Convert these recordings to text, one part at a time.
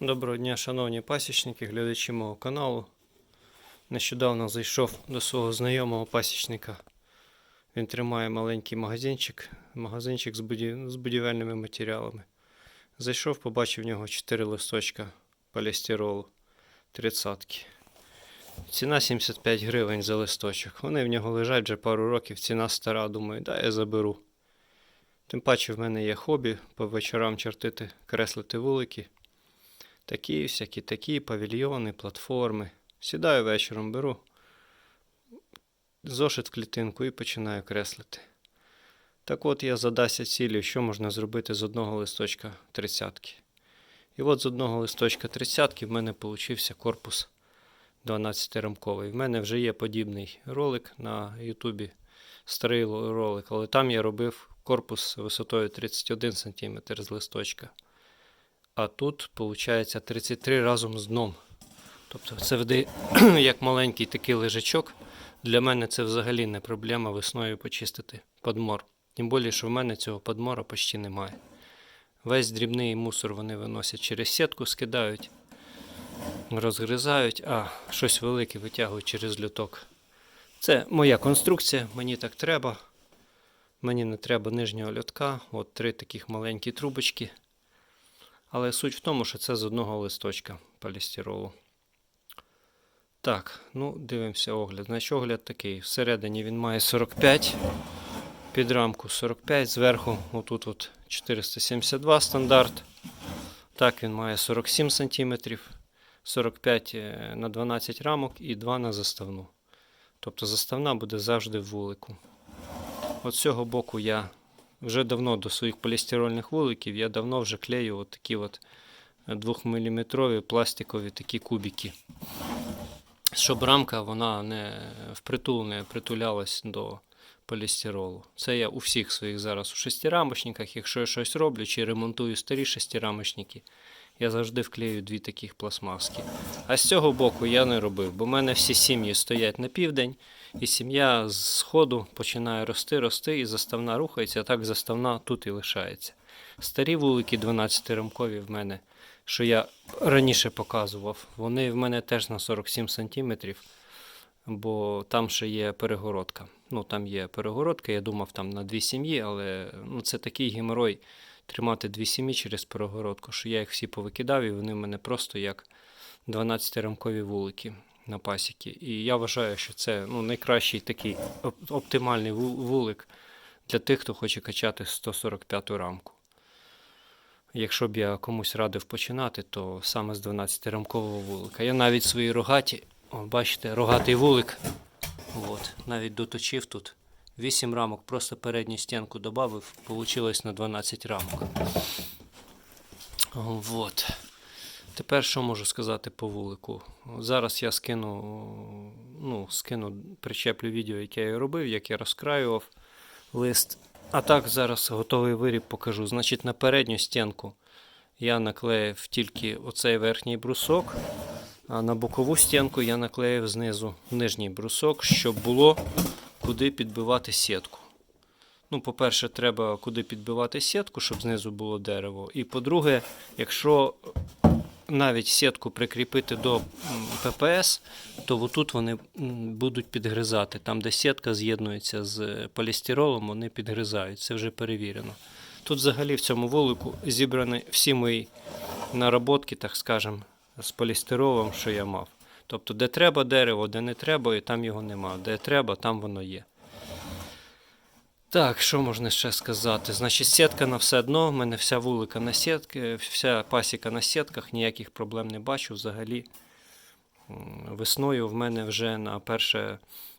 Доброго дня, шановні пасічники, глядачі мого каналу. Нещодавно зайшов до свого знайомого пасічника. Він тримає маленький магазинчик, магазинчик з, буді... з будівельними матеріалами. Зайшов, побачив в нього 4 листочка полістиролу 30. Ціна 75 гривень за листочок. Вони в нього лежать вже пару років, ціна стара, думаю, да, я заберу. Тим паче в мене є хобі по вечорам чертити, креслити вулики. Такі, всякі такі, павільйони, платформи. Сідаю вечором, беру зошит в клітинку і починаю креслити. Так от я задася цілею, що можна зробити з одного листочка тридцятки. І от з одного листочка тридцятки в мене получився корпус 12-рамковий. В мене вже є подібний ролик на Ютубі, старий ролик, але там я робив корпус висотою 31 см з листочка. А тут, виходить, 33 разом з дном. Тобто це вде як маленький такий лежачок. Для мене це взагалі не проблема весною почистити подмор. Тим більше, що в мене цього подмора почти немає. Весь дрібний мусор вони виносять через сітку, скидають, розгризають, а щось велике витягують через люток. Це моя конструкція, мені так треба. Мені не треба нижнього льотка. От три таких маленькі трубочки. Але суть в тому, що це з одного листочка полістиролу. Так, ну дивимося огляд. Значить, огляд такий. Всередині він має 45, під рамку 45, зверху отут от 472 стандарт. Так, він має 47 см, 45 е, на 12 рамок і 2 на заставну. Тобто заставна буде завжди в вулику. От з цього боку я вже давно до своїх полістирольних вуликів я давно вже клею от такі от 2-мм пластикові такі кубики. Щоб рамка вона не впритул не притулялась до полістиролу. Це я у всіх своїх зараз у шестирамочниках, якщо я щось роблю чи ремонтую старі шестирамочники, я завжди вклею дві таких пластмаски. А з цього боку я не робив, бо в мене всі сім'ї стоять на південь, і сім'я з сходу починає рости, рости, і заставна рухається, а так заставна тут і лишається. Старі вулики 12-рамкові в мене, що я раніше показував, вони в мене теж на 47 см, бо там ще є перегородка. Ну, там є перегородка, я думав там на дві сім'ї, але ну, це такий геморой тримати дві сім'ї через перегородку, що я їх всі повикидав, і вони в мене просто як 12-рамкові вулики на пасіки. І я вважаю, що це ну, найкращий такий оптимальний вулик для тих, хто хоче качати 145 рамку. Якщо б я комусь радив починати, то саме з 12-рамкового вулика. Я навіть свої рогаті, бачите, рогатий вулик. От, навіть доточив тут 8 рамок, просто передню стінку додав, вийшло на 12 рамок. Вот. Тепер що можу сказати по вулику? Зараз я скину, ну, скину, причеплю відео, яке я робив, як я розкраював лист. А так зараз готовий виріб покажу. Значить, на передню стінку я наклеїв тільки оцей верхній брусок, а на бокову стінку я наклеїв знизу нижній брусок, щоб було куди підбивати сітку. Ну, по-перше, треба куди підбивати сітку, щоб знизу було дерево. І по-друге, якщо навіть сітку прикріпити до ППС, то отут вони будуть підгризати. Там, де сітка з'єднується з полістиролом, вони підгризають. Це вже перевірено. Тут взагалі в цьому вулику зібрані всі мої наработки, так скажемо, з полістиролом, що я мав. Тобто, де треба дерево, де не треба, і там його нема. Де треба, там воно є. Так, що можна ще сказати? Значить, сітка на все дно, в мене вся вулика на сітки, вся пасіка на сітках, ніяких проблем не бачу взагалі. Весною в мене вже на 1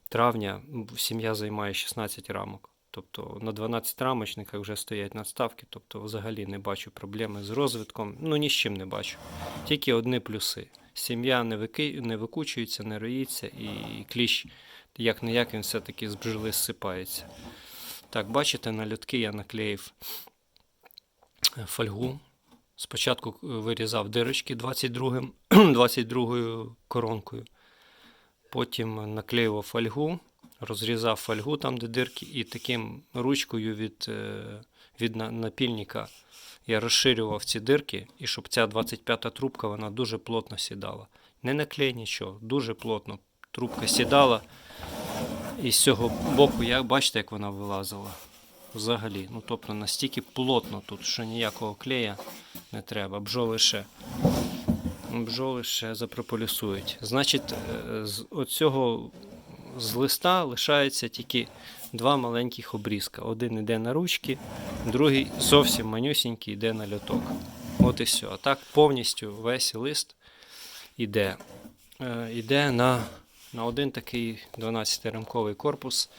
травня сім'я займає 16 рамок. Тобто на 12 рамочниках вже стоять надставки, тобто взагалі не бачу проблеми з розвитком. Ну ні з чим не бачу. Тільки одні плюси. Сім'я не, вики... не викучується, не роїться, і кліщ, як не як він все-таки з бджоли зсипається. Так, бачите, на льотки я наклеїв е, фольгу. Спочатку е, вирізав дирочки 22, 22 коронкою. Потім наклеював фольгу, розрізав фольгу там, де дирки, і таким ручкою від, е, від напільника я розширював ці дирки, і щоб ця 25-та трубка вона дуже плотно сідала. Не наклей нічого, дуже плотно. Трубка сідала. І з цього боку, як бачите, як вона вилазила. Взагалі. Ну, тобто настільки плотно тут, що ніякого клея не треба. Бджоли ще. Бджоли ще запрополісують. Значить, е, з оцього з листа лишається тільки два маленьких обрізка. Один йде на ручки, другий зовсім манюсінький йде на льоток. От і все. А так повністю весь лист іде, е, іде на, на один такий 12-рамковий корпус.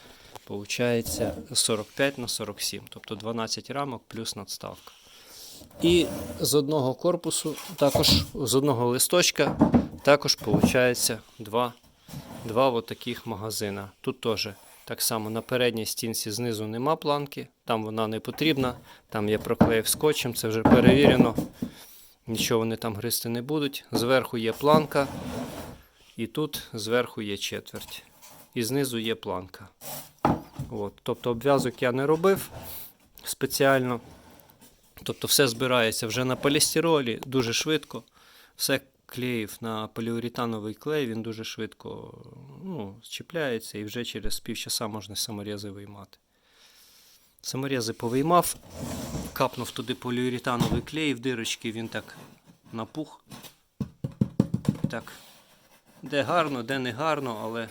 Получається 45 на 47, тобто 12 рамок плюс надставка. І з одного корпусу, також з одного листочка, також виходить два, два от таких магазина. Тут теж так само на передній стінці знизу нема планки, там вона не потрібна, там я проклеїв скотчем, це вже перевірено. Нічого вони там гристи не будуть. Зверху є планка, і тут зверху є четверть. І знизу є планка. От. Тобто обв'язок я не робив спеціально. Тобто все збирається вже на полістиролі дуже швидко. Все клеїв на поліуретановий клей, він дуже швидко ну, чіпляється і вже через півчаса можна саморези виймати. Саморези повиймав, капнув туди поліуретановий клей в дирочки, він так напух. Так, де гарно, де не гарно, але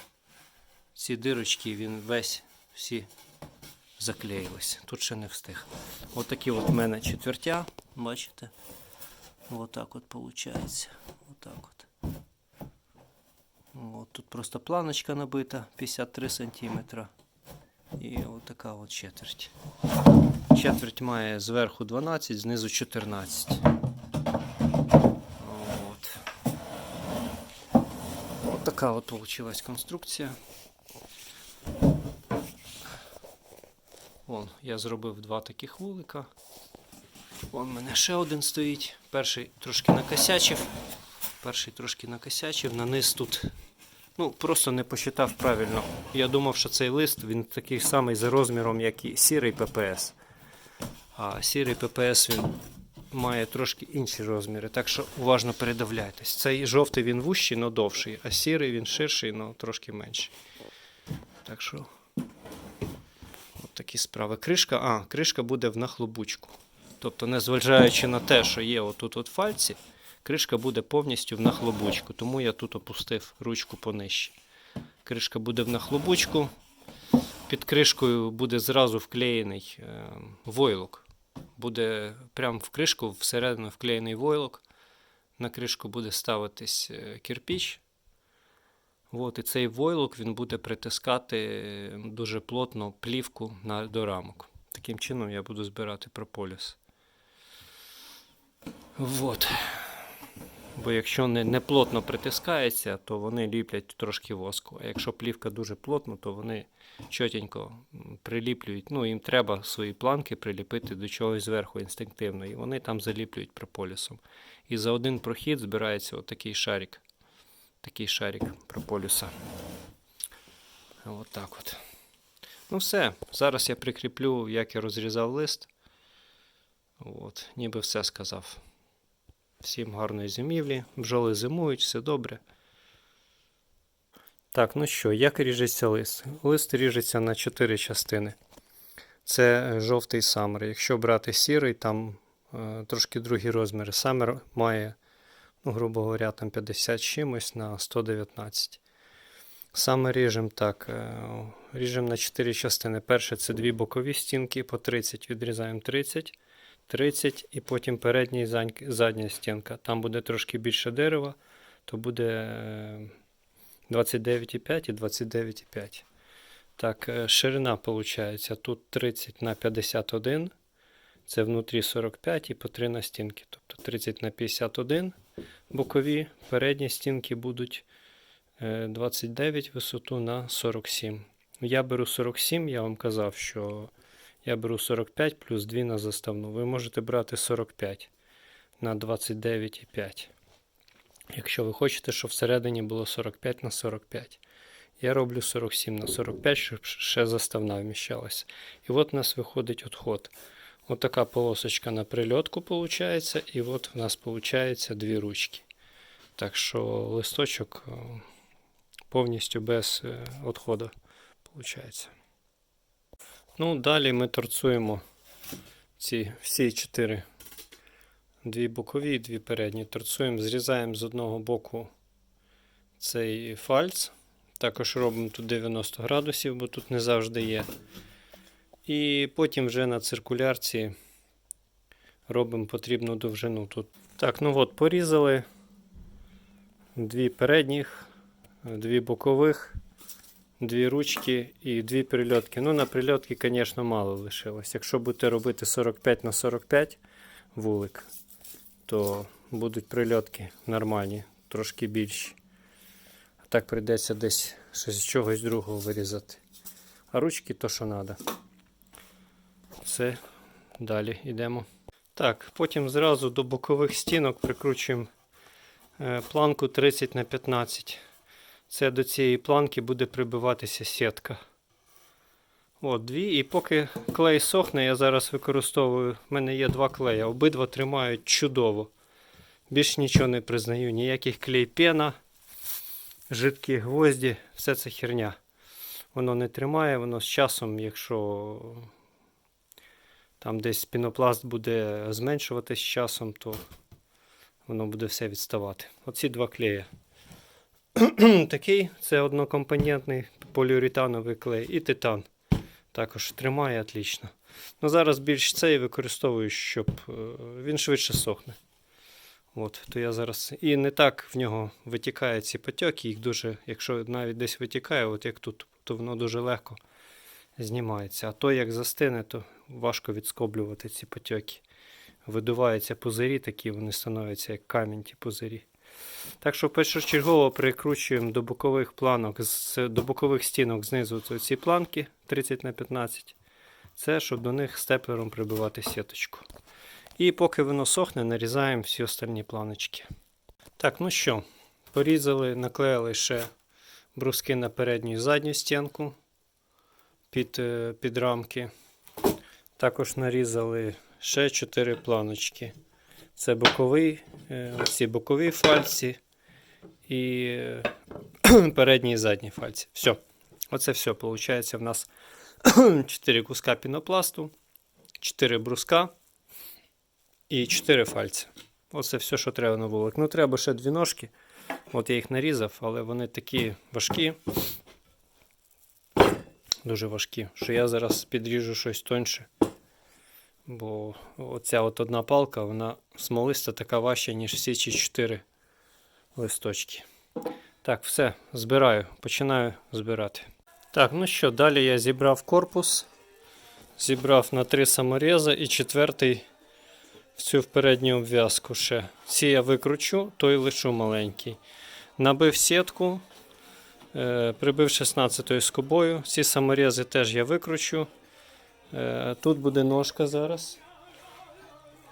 ці дирочки він весь всі заклеїлись. Тут ще не встиг. От от в мене четвертя, бачите? Отак от виходить. Отак от. От тут просто планочка набита 53 см. І така от четверть. Четверть має зверху 12, знизу 14. От. От така от получилась конструкція. Вон, я зробив два таких вулика. Вон в мене ще один стоїть. Перший трошки накосячив. Перший трошки накосячив. На низ тут. Ну, просто не посчитав правильно. Я думав, що цей лист він такий самий за розміром, як і сірий ППС. А сірий ППС він має трошки інші розміри. Так що уважно передивляйтесь. Цей жовтий він вущий, але довший, а сірий він ширший, але трошки менший. Так що. От такі справи. Кришка, а, кришка буде в нахлобучку. Тобто, незважаючи на те, що є отут от фальці, кришка буде повністю в нахлобучку. Тому я тут опустив ручку понижче. Кришка буде в нахлобучку. Під кришкою буде зразу вклеєний е, войлок. Буде прямо в кришку всередину вклеєний войлок. На кришку буде ставитись е, кирпіч. От, і цей войлок він буде притискати дуже плотно плівку на, до рамок. Таким чином я буду збирати прополіс. Вот. Бо якщо не, не плотно притискається, то вони ліплять трошки воску. А якщо плівка дуже плотно, то вони чотенько приліплюють. Ну, їм треба свої планки приліпити до чогось зверху інстинктивно. І вони там заліплюють прополісом. І за один прохід збирається отакий шарик такий шарик прополюса. От так от. Ну все. Зараз я прикріплю, як я розрізав лист. От, ніби все сказав. Всім гарної зимівлі. Бджоли зимують, все добре. Так, ну що, як ріжеться лист? Лист ріжеться на 4 частини. Це е, жовтий самер. Якщо брати сірий, там е, трошки другі розміри. Самер має ну, грубо говоря, там 50 чимось на 119. Саме ріжемо так. е, Ріжемо на 4 частини. Перше це дві бокові стінки, по 30 відрізаємо 30, 30 і потім передня і задня стінка. Там буде трошки більше дерева, то буде е, 29,5 і 29,5. Так, е, ширина виходить тут 30 на 51. Це внутрі 45 і по 3 на стінки. Тобто 30 на 51 бокові, передні стінки будуть е, 29 висоту на 47. Я беру 47, я вам казав, що я беру 45 плюс 2 на заставну. Ви можете брати 45 на 29,5. Якщо ви хочете, щоб всередині було 45 на 45. Я роблю 47 на 45, щоб ще заставна вміщалася. І от у нас виходить отход. Отака полосочка на прильотку виходить, і от в нас виходить дві ручки. Так що листочок е, повністю без е, відходу виходить. Ну, далі ми торцуємо ці всі чотири. Дві бокові, дві передні. Торцуємо, зрізаємо з одного боку цей фальц. Також робимо тут 90 градусів, бо тут не завжди є. І потім вже на циркулярці робимо потрібну довжину тут. Так, ну от, порізали дві передніх, дві бокових, дві ручки і дві прильотки. Ну, на прильотки, звісно, мало лишилось. Якщо будете робити 45 на 45 вулик, то будуть прильотки нормальні, трошки більші. А так прийдеться десь щось з чогось другого вирізати. А ручки то, що треба. Це далі йдемо. Так, потім зразу до бокових стінок прикручуємо е, планку 30 на 15. Це до цієї планки буде прибиватися сітка. От, дві. І поки клей сохне, я зараз використовую. В мене є два клея. Обидва тримають чудово. Більш нічого не признаю. Ніяких клей пена, жидкі гвозді, все це херня. Воно не тримає, воно з часом, якщо там десь пінопласт буде зменшуватись з часом, то воно буде все відставати. Оці два клея. Такий це однокомпонентний поліуретановий клей і титан. Також тримає отлично. Ну, зараз більш цей використовую, щоб е, він швидше сохне. От, то я зараз... І не так в нього витікають ці потьоки, їх дуже, якщо навіть десь витікає, от як тут, то воно дуже легко знімається. А то як застине, то важко відскоблювати ці потьоки. Видуваються пузирі такі, вони становляться як камінь ті пузирі. Так що першочергово прикручуємо до бокових планок, до бокових стінок знизу ці- планки 30 на 15. Це щоб до них степлером прибивати сіточку. І поки воно сохне, нарізаємо всі остальні планочки. Так, ну що, порізали, наклеїли ще бруски на передню і задню стінку під, е, під рамки. Також нарізали ще 4 планочки. Це боковий, е, ці бокові фальці і е, передні і задні фальці. Все. Оце все. Виходить, в нас 4 куска пінопласту, 4 бруска і 4 фальці. Оце все, що треба на вулик. Ну, треба ще дві ножки. От я їх нарізав, але вони такі важкі. Дуже важкі, що я зараз підріжу щось тоньше. Бо оця от одна палка, вона смолиста така важча, ніж всі ці чотири листочки. Так, все, збираю, починаю збирати. Так, ну що, далі я зібрав корпус, зібрав на три саморези і четвертий в цю передню обв'язку ще. Ці я викручу, той лишу маленький. Набив сітку, е, прибив 16 скобою. Ці саморези теж я викручу. Е, Тут буде ножка зараз.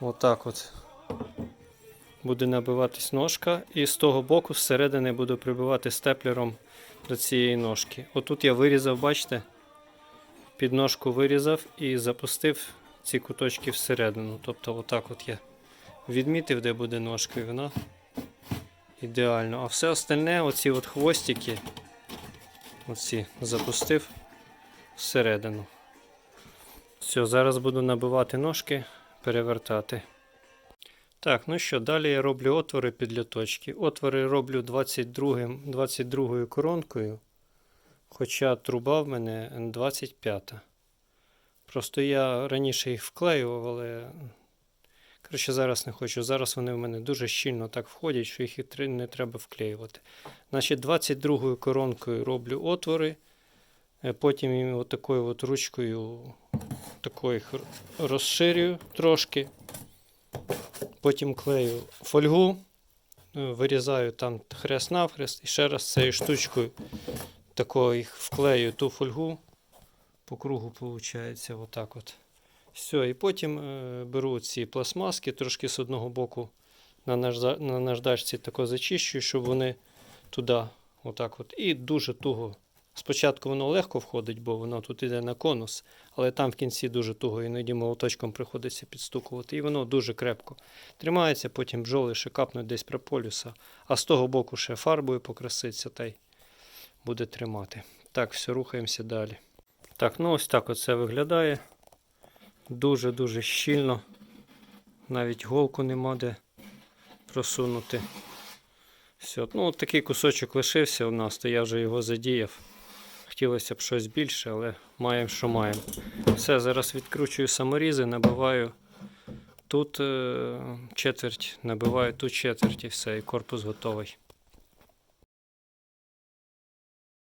Отак от. Буде набиватись ножка, і з того боку зсередини буду прибивати степлером до цієї ножки. Отут я вирізав, бачите? Під ножку вирізав і запустив ці куточки всередину. Тобто, отак от я відмітив, де буде ножка, і вона ідеально. А все остальне, оці от хвостики, оці запустив всередину. Все, зараз буду набивати ножки, перевертати. Так, ну що, далі я роблю отвори під льоточки. Отвори роблю 22, 22 коронкою, хоча труба в мене 25. Просто я раніше їх вклеював, але коротше, зараз не хочу. Зараз вони в мене дуже щільно так входять, що їх і не треба вклеювати. Значить, 22 коронкою роблю отвори, е, потім їм отакою от ручкою такою їх розширюю трошки. Потім клею фольгу, е, вирізаю там хрест навхрест і ще раз цією штучкою такою їх вклею ту фольгу. По кругу виходить отак от. Все, і потім е, беру ці пластмаски, трошки з одного боку на, нажда- на наждачці тако зачищую, щоб вони туди, отак от, і дуже туго Спочатку воно легко входить, бо воно тут іде на конус, але там в кінці дуже туго, іноді молоточком приходиться підстукувати. І воно дуже крепко тримається, потім бджоли ще капнуть десь прополюса, а з того боку ще фарбою покраситься та й буде тримати. Так, все, рухаємося далі. Так, ну ось так оце виглядає. Дуже-дуже щільно. Навіть голку нема де просунути. Все, ну от такий кусочок лишився у нас, то я вже його задіяв. Хотілося б щось більше, але маємо, що маємо. Все, зараз відкручую саморізи, набиваю тут е, четверть, набиваю тут четверть і все, і корпус готовий.